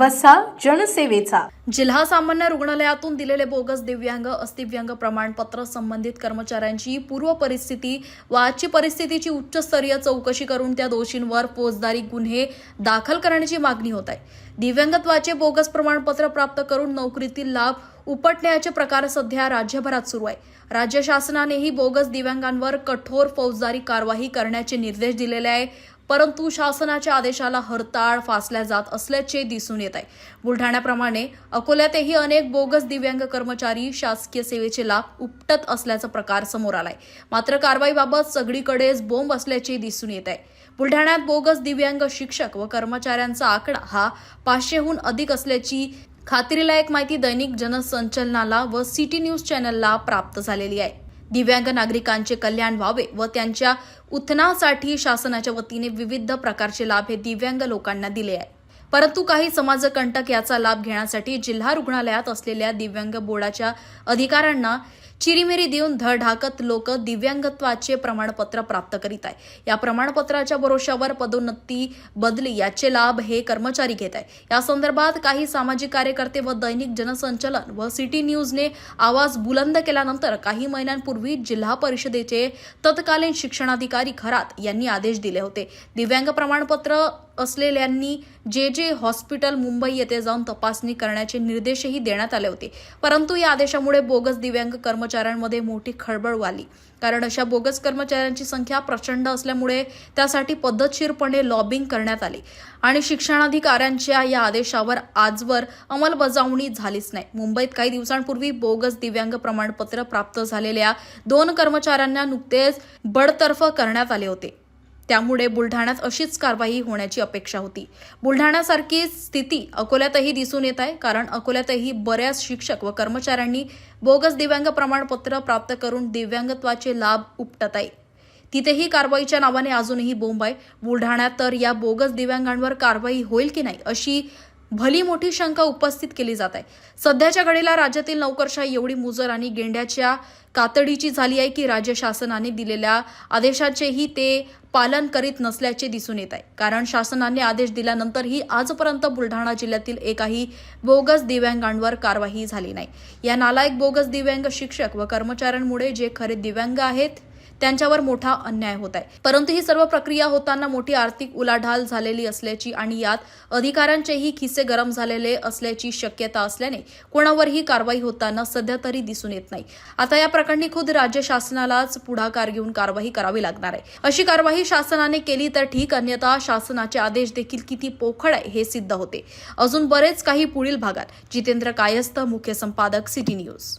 वसा जनसेवेचा. जिल्हा सामान्य रुग्णालयातून दिलेले बोगस दिव्यांग अस्थिव्यांग प्रमाणपत्र संबंधित कर्मचाऱ्यांची पूर्व परिस्थिती व आजची परिस्थितीची उच्चस्तरीय चौकशी करून त्या दोषींवर फौजदारी गुन्हे दाखल करण्याची मागणी होत आहे. दिव्यांगत्वाचे बोगस प्रमाणपत्र प्राप्त करून नोकरीतील लाभ उपटण्याचे प्रकार सध्या राज्यभरात सुरू आहे. राज्य शासनानेही बोगस दिव्यांगांवर कठोर फौजदारी कारवाई करण्याचे निर्देश दिलेले आहे. परंतु शासनाच्या आदेशाला हरताळ फासल्या जात असल्याचे दिसून येत आहे. बुलढाण्याप्रमाणे अकोल्यातही अनेक बोगस दिव्यांग कर्मचारी शासकीय सेवेचे लाभ उपटत असल्याचा प्रकार समोर आलाय. मात्र कारवाईबाबत सगळीकडेच बोंब असल्याचे दिसून येत आहे. बुलढाण्यात बोगस दिव्यांग शिक्षक व कर्मचाऱ्यांचा आकडा हा पाचशेहून अधिक असल्याची खात्रीलायक माहिती दैनिक जनसंचलनाला व सिटी न्यूज चॅनलला प्राप्त झालेली आहे. दिव्यांग नागरिकांचे कल्याण व्हावे व त्यांच्या उत्थानासाठी शासनाच्या वतीने विविध प्रकारचे लाभ हे दिव्यांग लोकांना दिले आहे. परंतु काही समाजकंटक याचा लाभ घेण्यासाठी जिल्हा रुग्णालयात असलेल्या दिव्यांग बोर्डाच्या अधिकाऱ्यांना चिरीमिरी देऊन धडधाकत लोक दिव्यांगत्वाचे प्रमाणपत्र प्राप्त करीत आहे. या प्रमाणपत्राच्या भरोशावर पदोन्नती बदली याचे लाभ हे कर्मचारी घेत आहे. या संदर्भात काही सामाजिक कार्यकर्ते व दैनिक जनसंचलन व सिटी न्यूजने आवाज बुलंद केल्यानंतर काही महिन्यांपूर्वी जिल्हा परिषदेचे तत्कालीन शिक्षणाधिकारी खरात यांनी आदेश दिले होते. दिव्यांग प्रमाणपत्र असलेल्यांनी जे जे हॉस्पिटल मुंबई येथे जाऊन तपासणी करण्याचे निर्देशही देण्यात आले होते. परंतु या आदेशामुळे बोगस दिव्यांग कर्मचारी कर्मचाऱ्यांमध्ये मोठी खळबळ वाली. कारण अशा बोगस कर्मचाऱ्यांची संख्या प्रचंड असल्यामुळे त्यासाठी पद्धतशीरपणे लॉबिंग करण्यात आली. आणि शिक्षणाधिकाऱ्यांच्या या आदेशावर आजवर अंमलबजावणी झालीच नाही. मुंबईत काही दिवसांपूर्वी बोगस दिव्यांग प्रमाणपत्र प्राप्त झालेल्या दोन कर्मचाऱ्यांना नुकतेच बडतर्फ करण्यात आले होते. त्यामुळे बुलढाण्यात अशीच कारवाई होण्याची अपेक्षा होती. बुलढाण्यासारखी स्थिती अकोल्यातही दिसून येत आहे कारण अकोल्यातही बऱ्याच शिक्षक व कर्मचाऱ्यांनी बोगस दिव्यांग प्रमाणपत्र प्राप्त करून दिव्यांगत्वाचे लाभ उपटत आहे. तिथेही कारवाईच्या नावाने अजूनही बोंब आहे. बुलढाण्यात तर या बोगस दिव्यांगांवर कारवाई होईल की नाही अशी भली मोठी शंका उपस्थित केली जात आहे. सध्याच्या घडीला राज्यातील नोकरशाही एवढी मुजर आणि गेंड्याच्या कातडीची झाली आहे की राज्य शासनाने दिलेल्या आदेशाचेही ते पालन करीत नसल्याचे दिसून येत आहे. कारण शासनाने आदेश दिल्यानंतरही आजपर्यंत बुलढाणा जिल्ह्यातील एकाही बोगस दिव्यांगांवर कारवाई झाली नाही. या नालायक बोगस दिव्यांग शिक्षक व कर्मचाऱ्यांमुळे जे खरे दिव्यांग आहेत त्यांच्यावर मोठा अन्याय होत आहे. परंतु ही सर्व प्रक्रिया होताना मोठी आर्थिक उलाढाल झालेली असल्याची आणि यात अधिकाऱ्यांचेही खिसे गरम झालेले असल्याची शक्यता असल्याने कोणावरही कारवाई होताना सध्या तरी दिसून येत नाही. आता या प्रकरणी खुद राज्य शासनालाच पुढाकार घेऊन कारवाई करावी लागणार आहे. अशी कारवाई शासनाने केली तर ठीक अन्यथा शासनाचे आदेश देखील किती पोखळ आहे हे सिद्ध होते. अजून बरेच काही पुढील भागात. जितेंद्र कायस्थ मुख्य संपादक सिटी न्यूज.